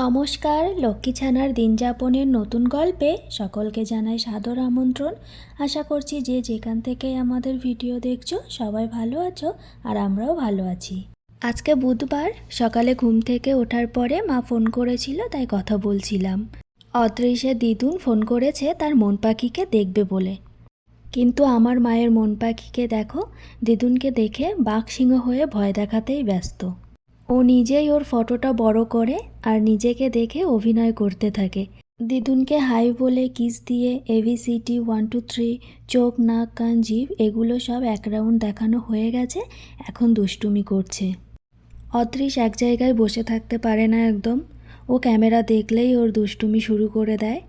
নমস্কার, লক্ষ্মী ছানার দিনযাপনের নতুন গল্পে সকলকে জানাই সাদর আমন্ত্রণ। আশা করছি যে যেখান থেকে আমাদের ভিডিও দেখছ, সবাই ভালো আছো আর আমরাও ভালো আছি। আজকে বুধবার, সকালে ঘুম থেকে ওঠার পরে মা ফোন করেছিল, তাই কথা বলছিলাম। অদৃশ্যে দিদুন ফোন করেছে তার মন পাখিকে দেখবে বলে। কিন্তু আমার মায়ের মন পাখিকে দেখো দিদুনকে দেখে বাঘ সিংহ হয়ে ভয় দেখাতেই ব্যস্ত। ও নিজেই ওর ফটোটা বড় করে আর নিজেকে দেখে অভিনয় করতে থাকে। দিদুনকে হাই বলে কিস দিয়ে এভিসিটি ওয়ান টু থ্রি চোখ, নাক, কান, জিভ, এগুলো সব এক রাউন্ড দেখানো হয়ে গেছে, এখন দুষ্টুমি করছে। অদৃশ এক জায়গায় বসে থাকতে পারে না একদম। ও ক্যামেরা দেখলেই ওর দুষ্টুমি শুরু করে দেয়।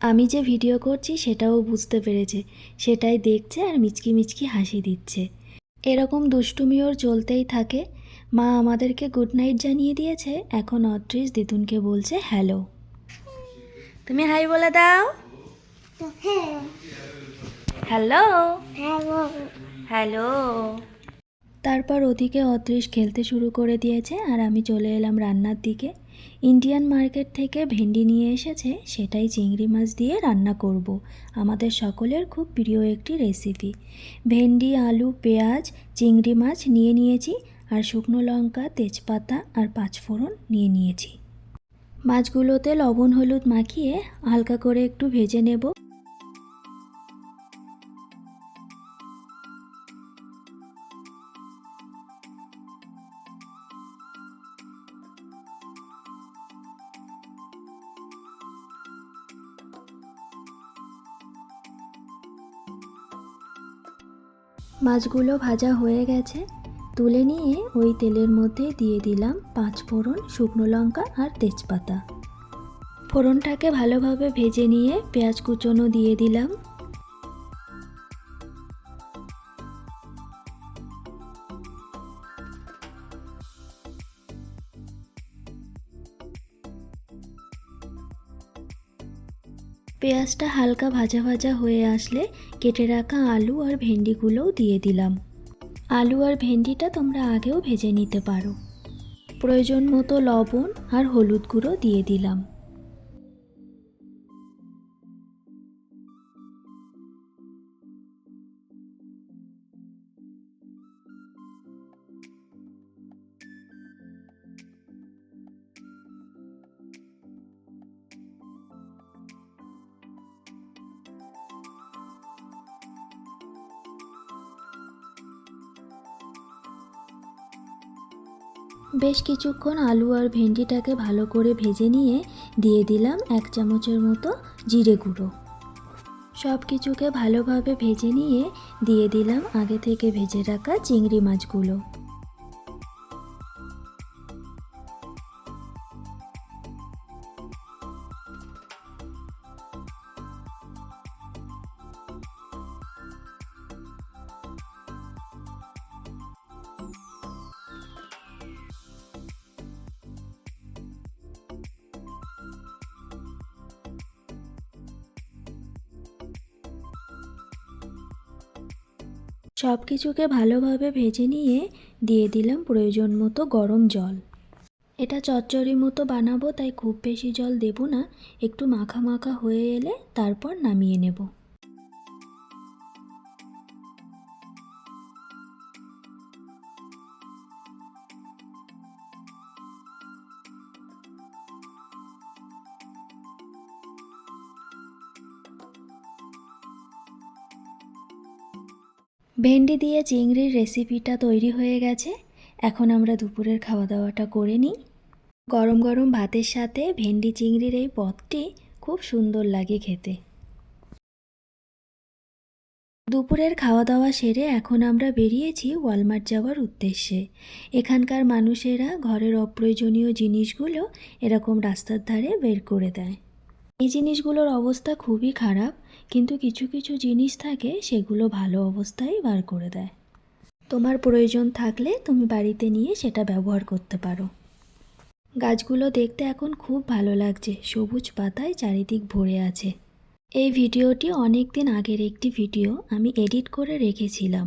আমি যে ভিডিও করছি সেটাও বুঝতে পেরেছে, সেটাই দেখছে আর মিচকি মিচকি হাসি দিচ্ছে। এরকম দুষ্টুমি ওর চলতেই থাকে। মা আমাদেরকে গুড নাইট জানিয়ে দিয়েছে। এখন অদৃশ দিদুনকে বলছে হ্যালো তুমি হাই বলে দাও। হ্যালো হ্যালো তারপর ওদিকে অদৃশ খেলতে শুরু করে দিয়েছে আর আমি চলে এলাম রান্নার দিকে। ইন্ডিয়ান মার্কেট থেকে ভেন্ডি নিয়ে এসেছে, সেটাই চিংড়ি মাছ দিয়ে রান্না করব। আমাদের সকলের খুব প্রিয় একটি রেসিপি ভেন্ডি, আলু, পেঁয়াজ, চিংড়ি মাছ নিয়ে নিয়েছি। আর শুকনো লঙ্কা, তেজপাতা আর পাঁচফোড়ন নিয়ে নিয়েছি। মাছগুলোতে লবণ হলুদ মাখিয়ে হালকা করে একটু ভেজে নেব। মাছগুলো ভাজা হয়ে গেছে। তুলে নিয়ে ওই তেলের মধ্যে দিয়ে দিলাম পাঁচ ফোড়ন শুকনো লঙ্কা আর তেজপাতা। ফোড়নটাকে ভালোভাবে ভেজে নিয়ে পেঁয়াজ কুচনো দিয়ে দিলাম। পেঁয়াজটা হালকা ভাজা ভাজা হয়ে আসলে কেটে রাখা আলু আর ভেন্ডিগুলোও দিয়ে দিলাম। আলু আর ভেন্ডিটা তোমরা আগেও ভেজে নিতে পারো। প্রয়োজন মতো লবণ আর হলুদ গুঁড়ো দিয়ে দিলাম। বেশ কিছুক্ষণ আলু আর ভেন্ডিটাকে ভালো করে ভেজে নিয়ে দিয়ে দিলাম এক চামচের মতো জিরে গুঁড়ো। সব কিছুকে ভালোভাবে ভেজে নিয়ে দিয়ে দিলাম আগে থেকে ভেজে রাখা চিংড়ি মাছগুলো। সব কিছুকে ভালোভাবে ভেজে নিয়ে দিয়ে দিলাম প্রয়োজন মতো গরম জল। এটা চচ্চড়ি মতো বানাবো, তাই খুব বেশি জল দেব না। একটু মাখা মাখা হয়ে এলে তারপর নামিয়ে নেব। ভেন্ডি দিয়ে চিংড়ির রেসিপিটা তৈরি হয়ে গেছে। এখন আমরা দুপুরের খাওয়া দাওয়াটা করে নিই। গরম গরম ভাতের সাথে ভেন্ডি চিংড়ির এই পদটি খুব সুন্দর লাগে খেতে। দুপুরের খাওয়া দাওয়া সেরে এখন আমরা বেরিয়েছি ওয়ালমার্ট যাওয়ার উদ্দেশ্যে। এখানকার মানুষেরা ঘরের অপ্রয়োজনীয় জিনিসগুলো এরকম রাস্তার ধারে বের করে দেয়। এই জিনিসগুলোর অবস্থা খুবই খারাপ। কিন্তু কিছু কিছু জিনিস থাকে, সেগুলো ভালো অবস্থায় বার করে দেয়। তোমার প্রয়োজন থাকলে তুমি বাড়িতে নিয়ে সেটা ব্যবহার করতে পারো। গাছগুলো দেখতে এখন খুব ভালো লাগছে, সবুজ পাতায় চারিদিক ভরে আছে। এই ভিডিওটি অনেক দিন আগের একটি ভিডিও, আমি এডিট করে রেখেছিলাম।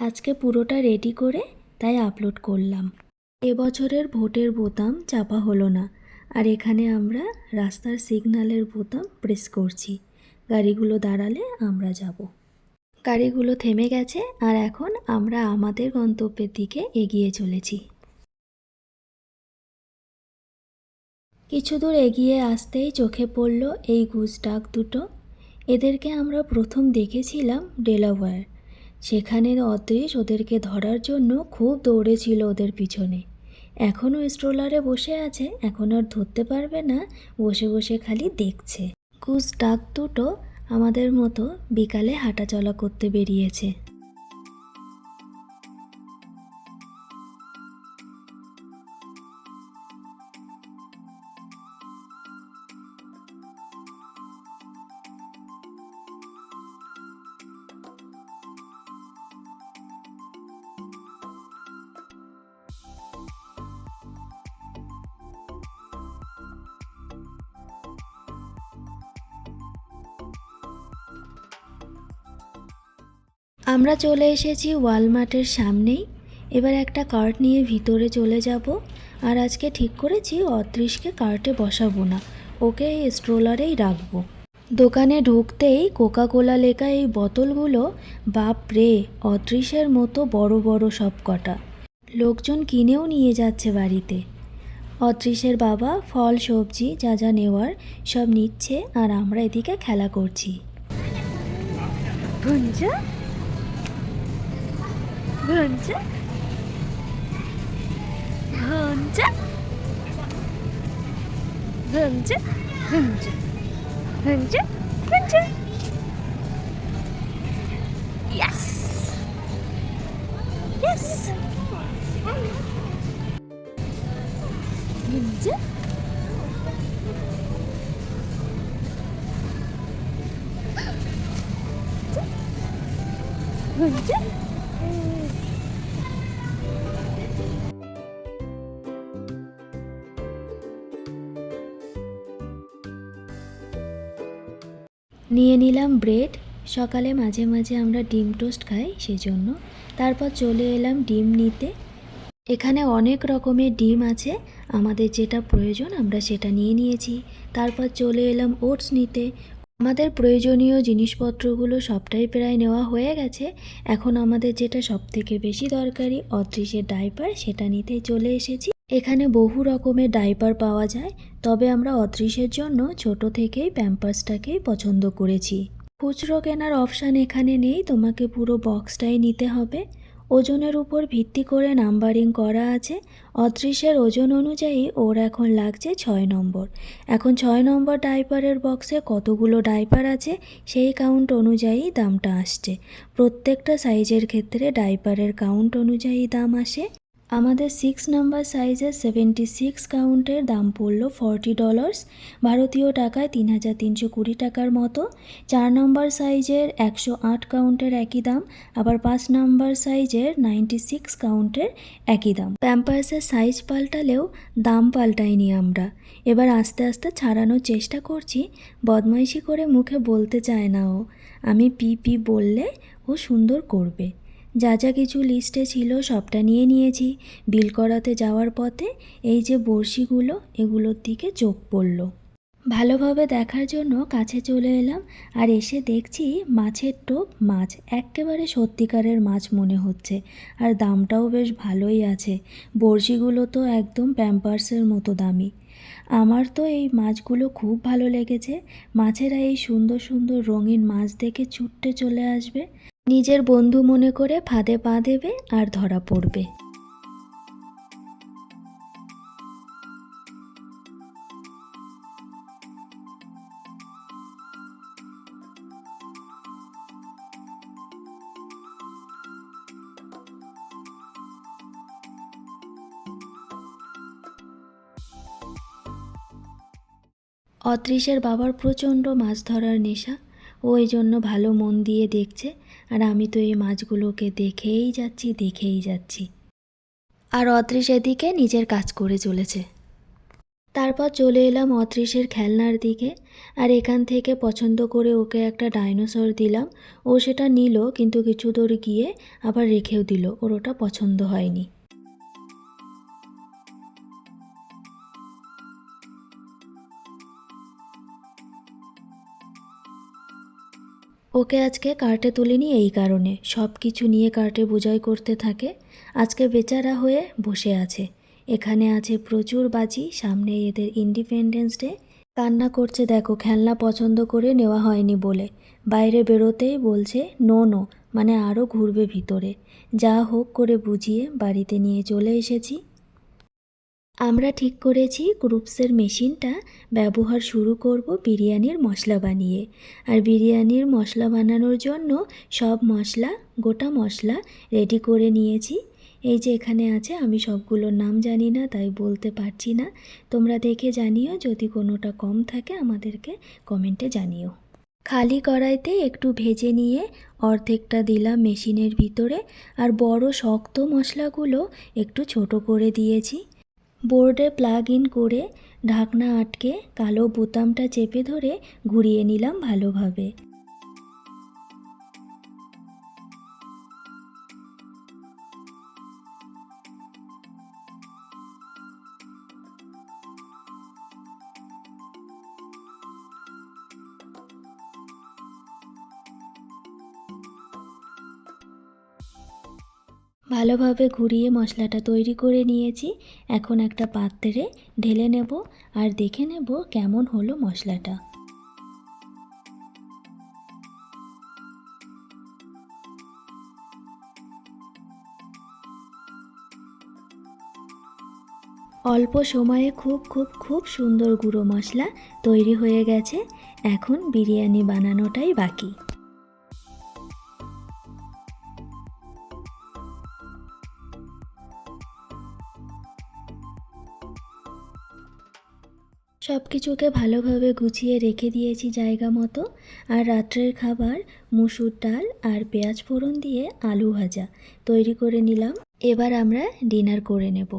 আজকে পুরোটা রেডি করে তাই আপলোড করলাম। এবছরের ভোটের বোতাম চাপা হলো না, আর এখানে আমরা রাস্তার সিগন্যালের বোতাম প্রেস করছি। গাড়িগুলো দাঁড়ালে আমরা যাব। গাড়িগুলো থেমে গেছে আর এখন আমরা আমাদের গন্তব্যের দিকে এগিয়ে চলেছি। কিছু দূর এগিয়ে আসতেই চোখে পড়ল এই গুজডাক দুটো। এদেরকে আমরা প্রথম দেখেছিলাম ডেলাওয়্যার সেখানে অদৃশ ওদেরকে ধরার জন্য খুব দৌড়েছিল ওদের পিছনে। এখনও স্ট্রোলারে বসে আছে, এখন আর ধরতে পারবে না, বসে বসে খালি দেখছে। গুজ ডাক দুটো আমাদের মতো বিকালে হাঁটাচলা করতে বেরিয়েছে। আমরা চলে এসেছি ওয়ালমার্টের সামনেই। এবার একটা কার্ট নিয়ে ভিতরে চলে যাব। আর আজকে ঠিক করেছি অদৃশকে কার্টে বসাবো না। ওকে স্ট্রোলারেই রাখব। দোকানে ঢুকতেই কোকা কোলা লেখা এই বোতলগুলো, বাপ রে অদৃশের মতো বড় বড় সব কটা লোকজন কিনেও নিয়ে যাচ্ছে বাড়িতে। অদৃশের বাবা ফল, সবজি যা যা নেওয়ার সব নিচ্ছে আর আমরা এদিকে খেলা করছি। 혼자? 혼자? 혼자? 혼자? 혼자? 혼자? 예스! 예스! 혼자? 혼자? 혼자? নিয়ে নিলাম ব্রেড। সকালে মাঝে মাঝে আমরা ডিম টোস্ট খাই সেজন্য। তারপর চলে এলাম ডিম নিতে। এখানে অনেক রকমের ডিম আছে। আমাদের যেটা প্রয়োজন আমরা সেটা নিয়ে নিয়েছি। তারপর চলে এলাম ওটস নিতে। আমাদের প্রয়োজনীয় জিনিসপত্রগুলো সবটাই প্রায় নেওয়া হয়ে গেছে। এখন আমাদের যেটা সবথেকে বেশি দরকারি অদৃশ্যের ডাইপার সেটা নিতে চলে এসেছি। এখানে বহু রকমের ডাইপার পাওয়া যায়, তবে আমরা অদৃশ্যের জন্য ছোট থেকেই প্যাম্পার্সটাকেই পছন্দ করেছি। খুচরো কেনার অপশান এখানে নেই, তোমাকে পুরো বক্সটাই নিতে হবে। ওজনের উপর ভিত্তি করে নাম্বারিং করা আছে। অদৃশ্যের ওজন অনুযায়ী ওর এখন লাগছে ছয় নম্বর। এখন ছয় নম্বর ডাইপারের বক্সে কতগুলো ডাইপার আছে, সেই কাউন্ট অনুযায়ী দামটা আসছে। প্রত্যেকটা সাইজের ক্ষেত্রে ডাইপারের কাউন্ট অনুযায়ী দাম আসে। আমাদের সিক্স নাম্বার সাইজের সেভেন্টি সিক্স কাউন্টের দাম পড়ল ফর্টি ডলার্স ভারতীয় টাকায় তিন হাজার তিনশো কুড়ি টাকার মতো। চার নম্বর সাইজের একশো আট কাউন্টের একই দাম, আবার পাঁচ নম্বর সাইজের নাইনটি সিক্স কাউন্টের একই দাম। প্যাম্পার্সের সাইজ পাল্টালেও দাম পাল্টাইনি আমরা। এবার আস্তে আস্তে ছাড়ানোর চেষ্টা করছি, বদমাইশি করে মুখে বলতে চায় না ও। আমি পি পি বললে ও সুন্দর করবে। যা যা কিছু লিস্টে ছিল সবটা নিয়ে নিয়েছি। বিল করাতে যাওয়ার পথে এই যে বড়শিগুলো, এগুলোর দিকে চোখ পড়ল। ভালোভাবে দেখার জন্য কাছে চলে এলাম আর এসে দেখছি মাছের টোপ, মাছ এক্কেবারে সত্যিকারের মাছ মনে হচ্ছে আর দামটাও বেশ ভালোই আছে। বড়শিগুলো তো একদম প্যাম্পার্সের মতো দামি। আমার তো এই মাছগুলো খুব ভালো লেগেছে। মাছেরা এই সুন্দর সুন্দর রঙিন মাছ দেখে ছুটতে চলে আসবে। নিজের বন্ধু মনে করে ফাঁদে পা দেবে আর ধরা পড়বে। অদৃশের বাবার প্রচণ্ড মাছ ধরার নেশা ও এই জন্য ভালো মন দিয়ে দেখছে আর আমি তো এই মাছগুলোকে দেখেই যাচ্ছি দেখেই যাচ্ছি। আর অদৃশ এদিকে নিজের কাজ করে চলেছে। তারপর চলে এলাম অদৃশের খেলনার দিকে আর এখান থেকে পছন্দ করে ওকে একটা ডাইনোসর দিলাম। ও সেটা নিল কিন্তু কিছু দূর গিয়ে আবার রেখেও দিল। ওর ওটা পছন্দ হয়নি। ওকে আজকে কার্টে তুলিনি এই কারণে। সব কিছু নিয়ে কার্টে বোঝাই করতে থাকে। আজকে বেচারা হয়ে বসে আছে। এখানে আছে প্রচুর বাজি, সামনে এদের ইন্ডিপেন্ডেন্স ডে কান্না করছে, দেখো, খেলনা পছন্দ করে নেওয়া হয়নি বলে। বাইরে বেরোতেই বলছে, নো নো। মানে আরও ঘুরবে ভিতরে। যা হোক করে বুঝিয়ে বাড়িতে নিয়ে চলে এসেছি। আমরা ঠিক করেছি গ্রুপসের মেশিনটা ব্যবহার শুরু করব বিরিয়ানির মশলা বানিয়ে। আর বিরিয়ানির মশলা বানানোর জন্য সব মশলা, গোটা মশলা রেডি করে নিয়েছি। এই যে এখানে আছে, আমি সবগুলোর নাম জানি না, তাই বলতে পারছি না। তোমরা দেখে জানিও, যদি কোনোটা কম থাকে আমাদেরকে কমেন্টে জানিও। খালি কড়াইতে একটু ভেজে নিয়ে অর্ধেকটা দিলাম মেশিনের ভিতরে। আর বড় শক্ত মশলাগুলো একটু ছোট করে দিয়েছি। বোর্ডে প্লাগ ইন করে ঢাকনা আটকে কালো বোতামটা চেপে ধরে ঘুরিয়ে নিলাম ভালোভাবে। ভালোভাবে ঘুরিয়ে মশলাটা তৈরি করে নিয়েছি। এখন একটা পাত্রে ঢেলে নেব আর দেখে নেব কেমন হলো মশলাটা। অল্প সময়ে খুব খুব খুব সুন্দর গুঁড়ো মশলা তৈরি হয়ে গেছে। এখন বিরিয়ানি বানানোটাই বাকি। সব কিছুকে ভালোভাবে গুছিয়ে রেখে দিয়েছি জায়গা মতো। আর রাত্রের খাবার, মুসুর ডাল আর পেঁয়াজ ফোড়ন দিয়ে আলু ভাজা তৈরি করে নিলাম। এবার আমরা ডিনার করে নেব।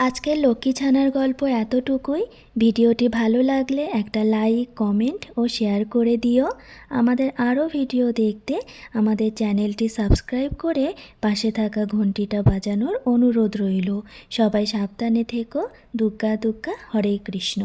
আজকের লক্ষ্মী ছানার গল্প এতটুকুই। ভিডিওটি ভালো লাগলে একটা লাইক, কমেন্ট ও শেয়ার করে দিও। আমাদের আরও ভিডিও দেখতে আমাদের চ্যানেলটি সাবস্ক্রাইব করে পাশে থাকা ঘন্টিটা বাজানোর অনুরোধ রইল। সবাই সাবধানে থেকো। দুগ্গা দুগ্গা হরে কৃষ্ণ।